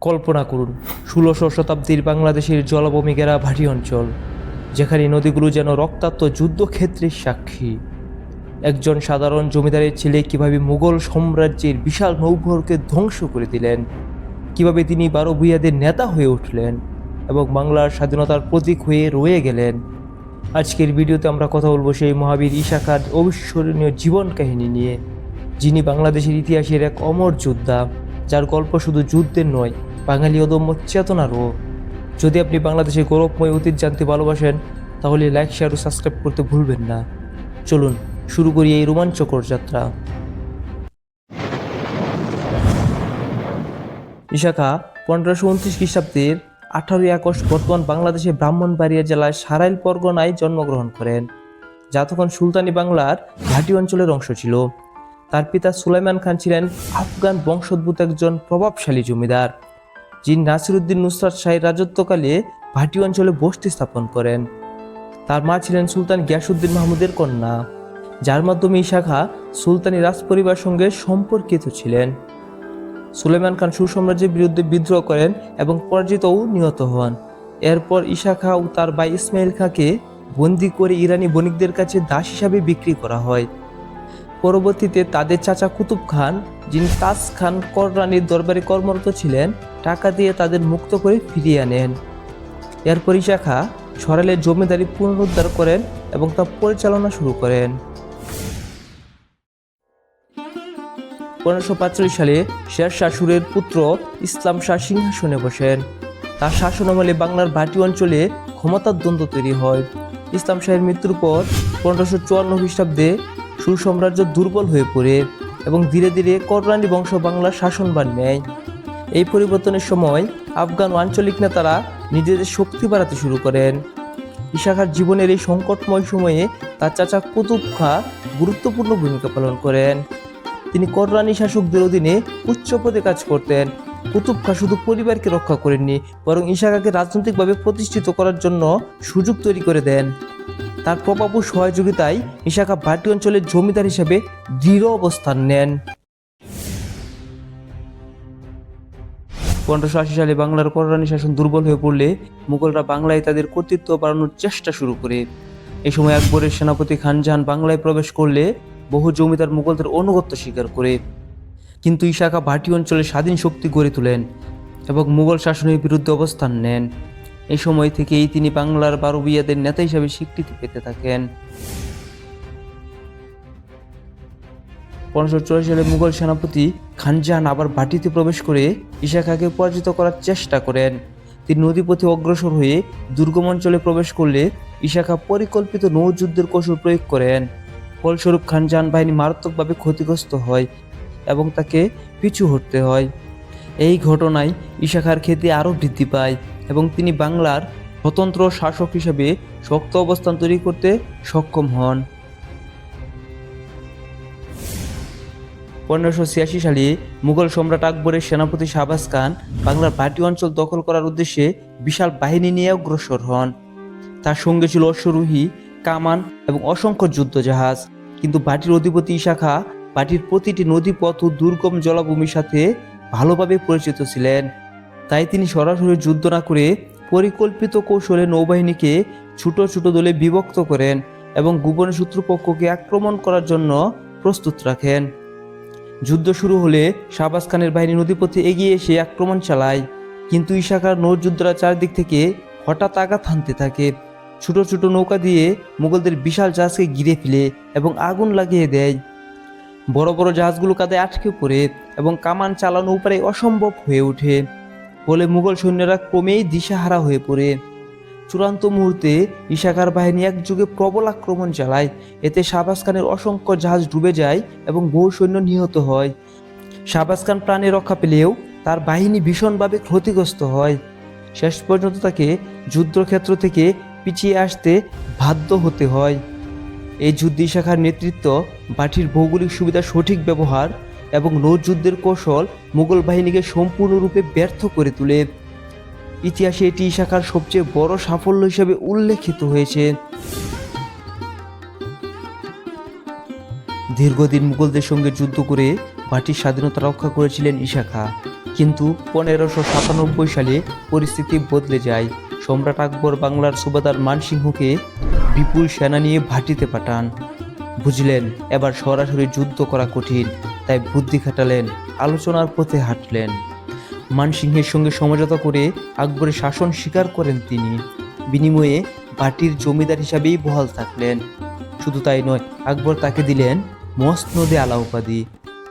কল্পনা করুন, ষোলোশো শতাব্দীর বাংলাদেশের জলভূমি ঘেরা ভাটি অঞ্চল, যেখানে নদীগুলো যেন রক্তাক্ত যুদ্ধক্ষেত্রের সাক্ষী। একজন সাধারণ জমিদারের ছেলে কীভাবে মুঘল সাম্রাজ্যের বিশাল নৌবহরকে ধ্বংস করে দিলেন? কীভাবে তিনি বারো ভূঁইয়াদের নেতা হয়ে উঠলেন এবং বাংলার স্বাধীনতার প্রতীক হয়ে রয়ে গেলেন? আজকের ভিডিওতে আমরা কথা বলব সেই মহাবীর ঈশাখার অবিস্মরণীয় জীবন কাহিনী নিয়ে, যিনি বাংলাদেশের ইতিহাসের এক অমর যোদ্ধা, যার গল্প শুধু যুদ্ধের নয় বাঙালি অদম্য চেতনারও যদি আপনি বাংলাদেশের গৌরবময় অতীত জানতে ভালোবাসেন, তাহলে লাইক শেয়ার ও সাবস্ক্রাইব করতে ভুলবেন না। চলুন, শুরু করি এই রোমাঞ্চকর যাত্রা। ইশাখা পনেরোশো উনত্রিশ খ্রিস্টাব্দের আঠারোই আগস্ট বর্তমান বাংলাদেশের ব্রাহ্মণবাড়িয়া জেলার সারাইল পরগনায় জন্মগ্রহণ করেন। যা তখন সুলতানি বাংলার ঘাটি অঞ্চলের অংশ ছিল। তার পিতা সুলাইমান খান ছিলেন আফগান বংশোদ্ভূত একজন প্রভাবশালী জমিদার। যিনি নাসিরুদ্দিন নুসরাত শাহীর রাজত্বকালে ভাটি অঞ্চলে বসতি স্থাপন করেন। তার মা ছিলেন সুলতান গিয়াসুদ্দিন মাহমুদের কন্যা, যার মাধ্যমে ইশাখা সুলতানি রাজপরিবার সঙ্গে সম্পর্কিত ছিলেন। সুলেমান খান সুসাম্রাজ্যের বিরুদ্ধে বিদ্রোহ করেন এবং পরাজিত ও নিহত হন। এরপর ঈশা খা ও তার ভাই ইসমাইল খাঁকে বন্দি করে ইরানি বণিকদের কাছে দাস হিসাবে বিক্রি করা হয়। পরবর্তীতে তাদের চাচা কুতুব খান, যিনি তাজ খান কররানির দরবারে কর্মরত ছিলেন, টাকা দিয়ে তাদের মুক্ত করে ফিরিয়ে আনেন। এরপর খা সরালের জমিদারি পুনরুদ্ধার করেন এবং তা পরিচালনা শুরু করেন। পনেরোশো পাঁচচল্লিশ সালে শের শাশুরের পুত্র ইসলাম শাহ সিংহাসনে বসেন। তার শাসনামলে বাংলার ভাটি অঞ্চলে ক্ষমতার দ্বন্দ্ব তৈরি হয়। ইসলাম শাহের মৃত্যুর পর পনেরোশো চুয়ান্ন খ্রিস্টাব্দে সুর সাম্রাজ্য দুর্বল হয়ে পড়ে এবং ধীরে ধীরে কররানি বংশ বাংলার শাসনভার নেয়। এই পরিবর্তনের সময় আফগান আঞ্চলিক নেতারা নিজেদের শক্তি বাড়াতে শুরু করেন। ইশাখার জীবনের এই সংকটময় সময়ে তার চাচা কুতুব খা গুরুত্বপূর্ণ ভূমিকা পালন করেন। তিনি কররানি শাসকদের অধীনে উচ্চ পদে কাজ করতেন। কুতুব খা শুধু পরিবারকে রক্ষা করেননি, বরং ইশাখাকে রাজনৈতিকভাবে প্রতিষ্ঠিত করার জন্য সুযোগ তৈরি করে দেন। তার প্রভাব ও সহযোগিতায় ইশাখা ভাটি অঞ্চলের জমিদার হিসেবে দৃঢ় অবস্থান নেন। পনেরোশো আশি সালে বাংলার কররানি শাসন দুর্বল হয়ে পড়লে মুঘলরা বাংলায় তাদের কর্তৃত্ব বাড়ানোর চেষ্টা শুরু করে। এই সময় আকবরের সেনাপতি খানজাহান বাংলায় প্রবেশ করলে বহু জমিদার মুঘলদের অনুগত্য স্বীকার করে। কিন্তু ইশাখা ভাটি অঞ্চলে স্বাধীন শক্তি গড়ে তোলেন এবং মুঘল শাসনের বিরুদ্ধে অবস্থান নেন। এই সময় থেকেই তিনি বাংলার বারবিয়াদের নেতা হিসাবে স্বীকৃতি পেতে থাকেন। পনেরোশো চল্লিশ সালে মুঘল সেনাপতি খানজাহান আবার ভাটিতে প্রবেশ করে ইশাখাকে পরাজিত করার চেষ্টা করেন। তিনি নদীপথে অগ্রসর হয়ে দুর্গম অঞ্চলে প্রবেশ করলে ইশাখা পরিকল্পিত নৌযুদ্ধের কৌশল প্রয়োগ করেন। ফলস্বরূপ খানজাহান বাহিনী মারাত্মকভাবে ক্ষতিগ্রস্ত হয় এবং তাকে পিছু হটতে হয়। এই ঘটনায় ইশাখার খ্যাতি আরও বৃদ্ধি পায়। এবং তিনি বাংলার স্বতন্ত্র শাসক হিসেবে শক্ত অবস্থান তৈরি করতে সক্ষম হন। পনেরোশো ছিয়াশি সালে মুঘল সম্রাট আকবরের সেনাপতি শাহবাজ খান বাংলার ভাটি অঞ্চল দখল করার উদ্দেশ্যে বিশাল বাহিনী নিয়ে অগ্রসর হন। তার সঙ্গে ছিল অশ্বরোহী, কামান এবং অসংখ্য যুদ্ধজাহাজ। কিন্তু বাটির অধিপতি শাখা বাটির প্রতিটি নদীপথ ও দুর্গম জলাভূমির সাথে ভালোভাবে পরিচিত ছিলেন। তাই তিনি সরাসরি যুদ্ধ না করে পরিকল্পিত কৌশলে নৌবাহিনীকে ছোট ছোট দলে বিভক্ত করেন এবং গোপনে শত্রুপক্ষকে আক্রমণ করার জন্য প্রস্তুত রাখেন। যুদ্ধ শুরু হলে শাহবাজ খানের বাহিনী নদীপথে এগিয়ে এসে আক্রমণ চালায়, কিন্তু ইশাখার নৌযুদ্ধরা চারদিক থেকে হঠাৎ আঘাত হানতে থাকে। ছোট ছোট নৌকা দিয়ে মুঘলদের বিশাল জাহাজকে ঘিরে ফেলে এবং আগুন লাগিয়ে দেয়। বড় বড় জাহাজগুলো কাঁধে আটকে পড়ে এবং কামান চালানো উপরে অসম্ভব হয়ে ওঠে। ফলে মুঘল সৈন্যরা ক্রমেই দিশাহারা হয়ে পড়ে। চূড়ান্ত মুহূর্তে ইশাখার বাহিনী একযুগে প্রবল আক্রমণ চালায়। এতে শাহবাজ খানের অসংখ্য জাহাজ ডুবে যায় এবং বহু সৈন্য নিহত হয়। শাহবাজ খান প্রাণে রক্ষা পেলেও তার বাহিনী ভীষণভাবে ক্ষতিগ্রস্ত হয়। শেষ পর্যন্ত তাকে যুদ্ধক্ষেত্র থেকে পিছিয়ে আসতে বাধ্য হতে হয়। এই যুদ্ধ শাখার নেতৃত্ব বাটির ভৌগোলিক সুবিধা সঠিক ব্যবহার এবং নৌযুদ্ধের কৌশল মুঘল বাহিনীকে সম্পূর্ণরূপে ব্যর্থ করে তোলে। ইতিহাসে এটি শাখার সবচেয়ে বড় সাফল্য হিসেবে উল্লেখিত হয়েছে। দীর্ঘদিন মুঘলদের সঙ্গে যুদ্ধ করে ভাটির স্বাধীনতা রক্ষা করেছিলেন ঈশা খাঁ কিন্তু পনেরোশো সাতানব্বই সালে পরিস্থিতি বদলে যায়। সম্রাট আকবর বাংলার সুবাদার মানসিংহকে বিপুল সেনা নিয়ে ভাটিতে পাঠান। বুঝলেন, এবার সরাসরি যুদ্ধ করা কঠিন। তাই বুদ্ধি খাটালেন, আলোচনার পথে হাঁটলেন। মানসিংহের সঙ্গে সমঝোতা করে আকবরের শাসন স্বীকার করেন তিনি। বিনিময়ে ভাটির জমিদার হিসাবেই বহাল থাকলেন। শুধু তাই নয়, আকবর তাকে দিলেন মসনদে আলা উপাধি,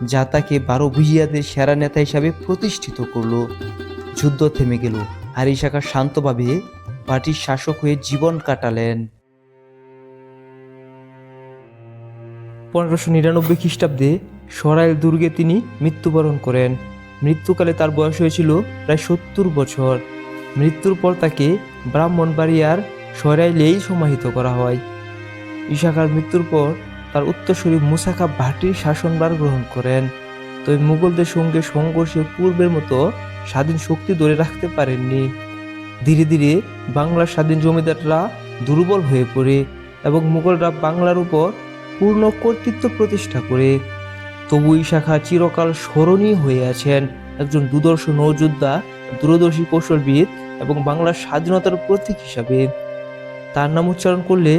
যা তাকে বারো ভুইয়াদের সেরা নেতা হিসাবে প্রতিষ্ঠিত করল। যুদ্ধ থেমে গেল। আর ইশাকা শান্তভাবে ভাটির শাসক হয়ে জীবন কাটালেন। পনেরোশো নিরানব্বই খ্রিস্টাব্দে সরাইল দুর্গে তিনি মৃত্যুবরণ করেন। মৃত্যুকালে তার বয়স হয়েছিল প্রায় সত্তর বছর। মৃত্যুর পর তাকে ব্রাহ্মণবাড়িয়ার সরাইলেই সমাহিত করা হয়। ইশাখার মৃত্যুর পর তার উত্তরসূরি মুসাখা ভাটির শাসনভার গ্রহণ করেন। তবে মুঘলদের সঙ্গে সংঘর্ষে পূর্বের মতো স্বাধীন শক্তি ধরে রাখতে পারেননি। ধীরে ধীরে বাংলার স্বাধীন জমিদাররা দুর্বল হয়ে পড়ে এবং মুঘলরা বাংলার উপর পূর্ণ কর্তৃত্ব প্রতিষ্ঠা করে। তবু শাখা চিরকাল স্মরণীয় হয়ে আছেন। একজন দুদর্শ নৌযোদ্ধা দূরদর্শী কৌশলবিদ এবং বাংলার স্বাধীনতার প্রতীক হিসাবে। তার নাম উচ্চারণ করলে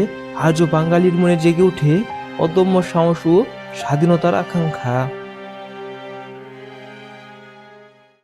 আজও বাঙালির মনে জেগে ওঠে অদম্য সাহস ও স্বাধীনতার আকাঙ্ক্ষা।